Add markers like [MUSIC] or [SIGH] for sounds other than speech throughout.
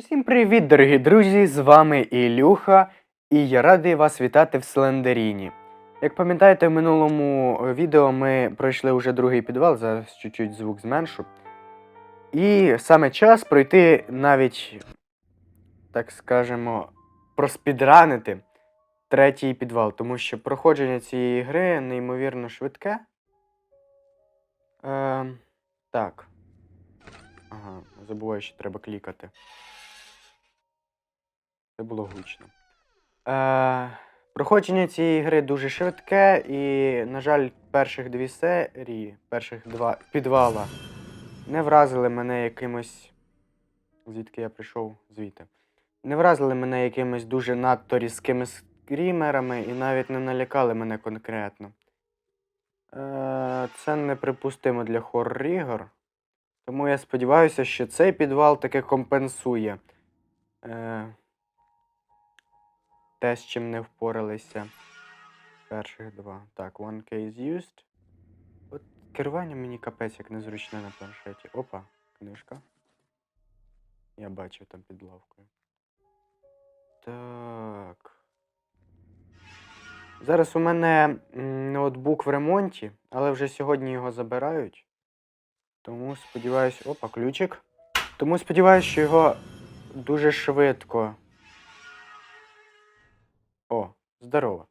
Усім привіт, дорогі друзі! З вами Ілюха, і я радий вас вітати в Слендеріні. Як пам'ятаєте, в минулому е, відео ми пройшли вже другий підвал, зараз чуть-чуть звук зменшу. І саме час пройти навіть, так скажемо, проспідранити третій підвал, тому що проходження цієї гри неймовірно швидке. Е, так. Ага, забуваю, що треба клікати. Це було гучно. Е, проходження цієї гри дуже швидке, і, на жаль, перших дві серії, перших два підвала не вразили мене якимось. Звідки я прийшов звідти. Не вразили мене якимись дуже надто різкими скрімерами і навіть не налякали мене конкретно. Е, це неприпустимо для хоррор ігор. Тому я сподіваюся, що цей підвал таки компенсує е, те, з чим не впоралися перших два. Так, one case used. От керування мені капець як незручне на планшеті. Опа, книжка. Я бачив там під лавкою. Так. Зараз у мене ноутбук в ремонті, але вже сьогодні його забирають. Тому сподіваюсь. Опа, ключик. Тому сподіваюсь, що його дуже швидко. Здорово.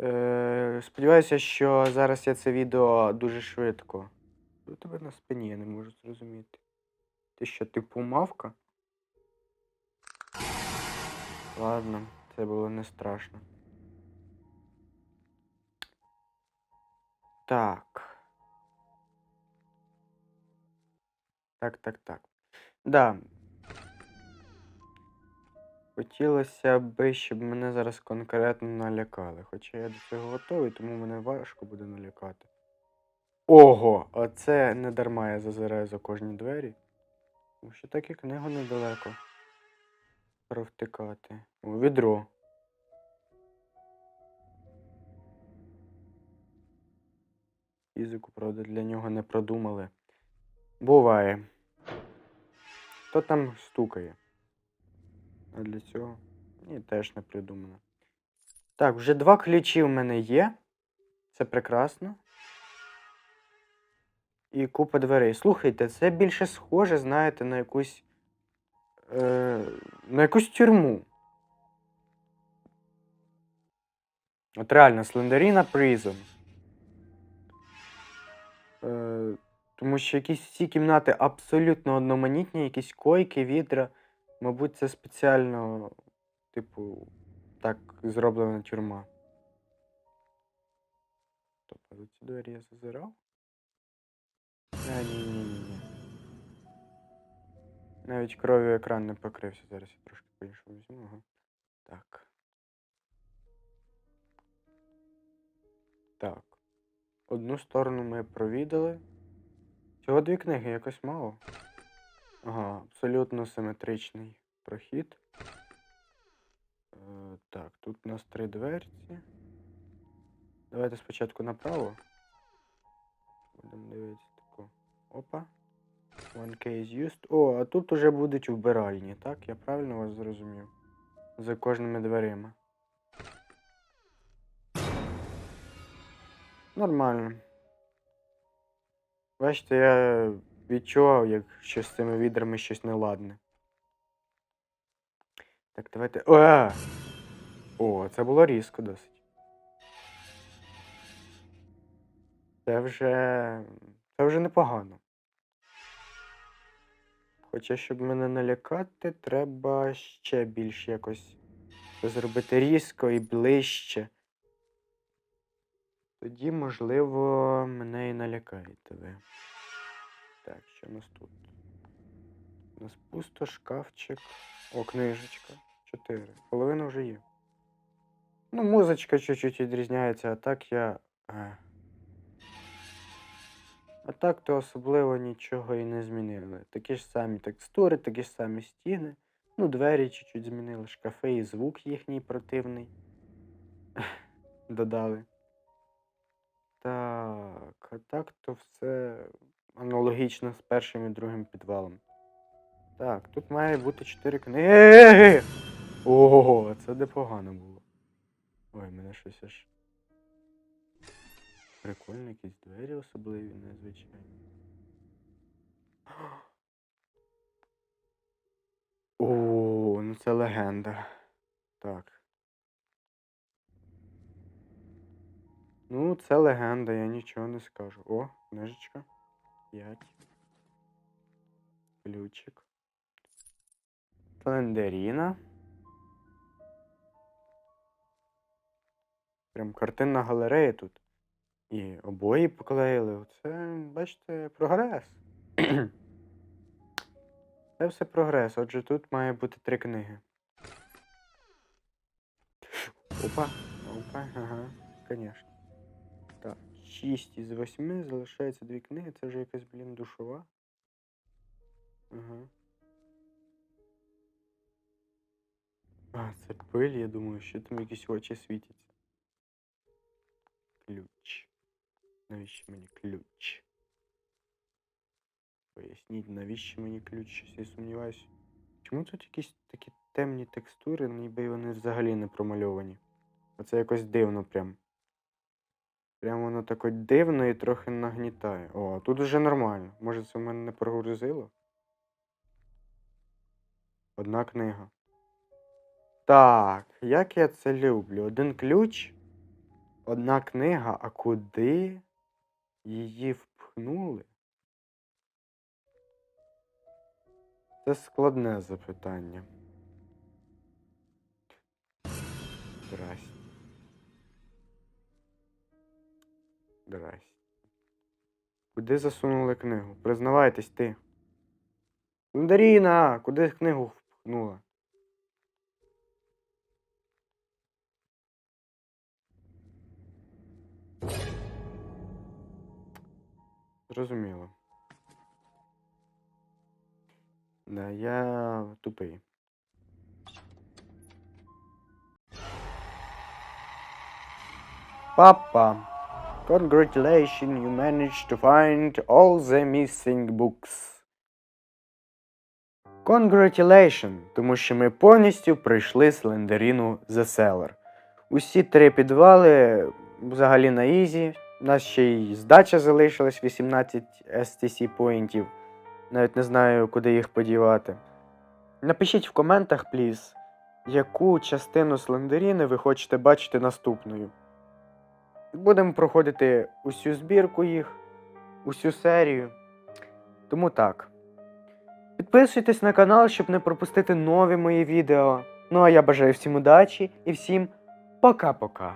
Е, сподіваюся, що зараз я це відео дуже швидко. У тебе на спині, я не можу зрозуміти. Ти що, типу мавка? Ладно, це було не страшно. Так. Так, так, так. Да. Хотілося би, щоб мене зараз конкретно налякали. Хоча я до цього готовий, тому мене важко буде налякати. Ого! Оце не дарма я зазираю за кожні двері. Тому що так і книгу недалеко. Провтикати. О, відро. Фізику, правда, для нього не продумали. Буває. Хто там стукає? А для цього? Ні, теж не придумано. Так, вже два ключі в мене є. Це прекрасно. І купа дверей. Слухайте, це більше схоже, знаєте, на якусь. Е, на якусь тюрму. От реально, Слендеріна Prison. Е, тому що якісь всі кімнати абсолютно одноманітні, якісь койки, відра. Мабуть, це спеціально, типу, так зроблена тюрма. Тобто за ці двері я зазирав? А, ні, ні, ні, ні. Навіть кров'ю екран не покрився. Зараз я трошки по-іншому візьму. Ага. Так. Так. Одну сторону ми провідали. Всього дві книги якось мало. Ага, абсолютно симетричний прохід. Е, так, тут у нас три дверці. Давайте спочатку направо. Будемо дивитися тако. Опа. One case used. О, а тут уже будуть вбиральні, так? Я правильно вас зрозумів? За кожними дверима. Нормально. Бачите, я відчував, як що з цими відрами щось неладне. Так, давайте. О! О, це було різко досить. Це вже. Це вже непогано. Хоча, щоб мене налякати, треба ще більш якось зробити різко і ближче. Тоді, можливо, мене і налякаєте ви. Так, що у нас тут? У нас пусто, шкафчик. О, книжечка. Чотири. Половина вже є. Ну, музичка чуть-чуть відрізняється, а так я. е. А так то особливо нічого і не змінили. Такі ж самі текстури, такі ж самі стіни. Ну, двері чуть-чуть змінили, шкафи і звук їхній противний. [LAUGHS] Додали. Так, а так то все аналогічно з першим і другим підвалом. Так, тут має бути 4 книги. Ого, це непогано було. Ой, мене щось аж. Прикольно, якісь двері особливі, незвичайні. О, ну це легенда. Так. Ну, це легенда, я нічого не скажу. О, книжечка. П'ять. Ключик. Слендеріна. Прям картинна галерея тут. І обої поклеїли. Оце, бачите, прогрес. [CLEARS THROAT] Це все прогрес. Отже, тут має бути три книги. Опа, опа, ага, звісно. Так, 6 із 8 залишається дві книги. Це вже якась, блін, душова. Ага. А, це пиль, я думаю, що там якісь очі світяться. Ключ. Навіщо мені ключ? Поясніть, навіщо мені ключ? Щось я сумніваюся. Чому тут якісь такі темні текстури, ніби вони взагалі не промальовані? Оце якось дивно прям. Прям воно таке дивно і трохи нагнітає. О, тут уже нормально. Може це в мене не прогрузило? Одна книга. Так, як я це люблю. Один ключ, одна книга, а куди її впхнули? Це складне запитання. Здрасте. Здрасте. Куди засунули книгу? Признавайтесь ти. Мандаріна, куди книгу впхнула? Зрозуміло. Да, я тупий. Папа, congratulations, you managed to find all the missing books. Congratulations, тому що ми повністю пройшли Слендеріну The Cellar. Усі три підвали взагалі на ізі. У нас ще й здача залишилась 18 STC поінтів. Навіть не знаю, куди їх подівати. Напишіть в коментах, пліз, яку частину Слендеріни ви хочете бачити наступною. Будемо проходити усю збірку їх, усю серію. Тому так. Підписуйтесь на канал, щоб не пропустити нові мої відео. Ну а я бажаю всім удачі і всім пока-пока.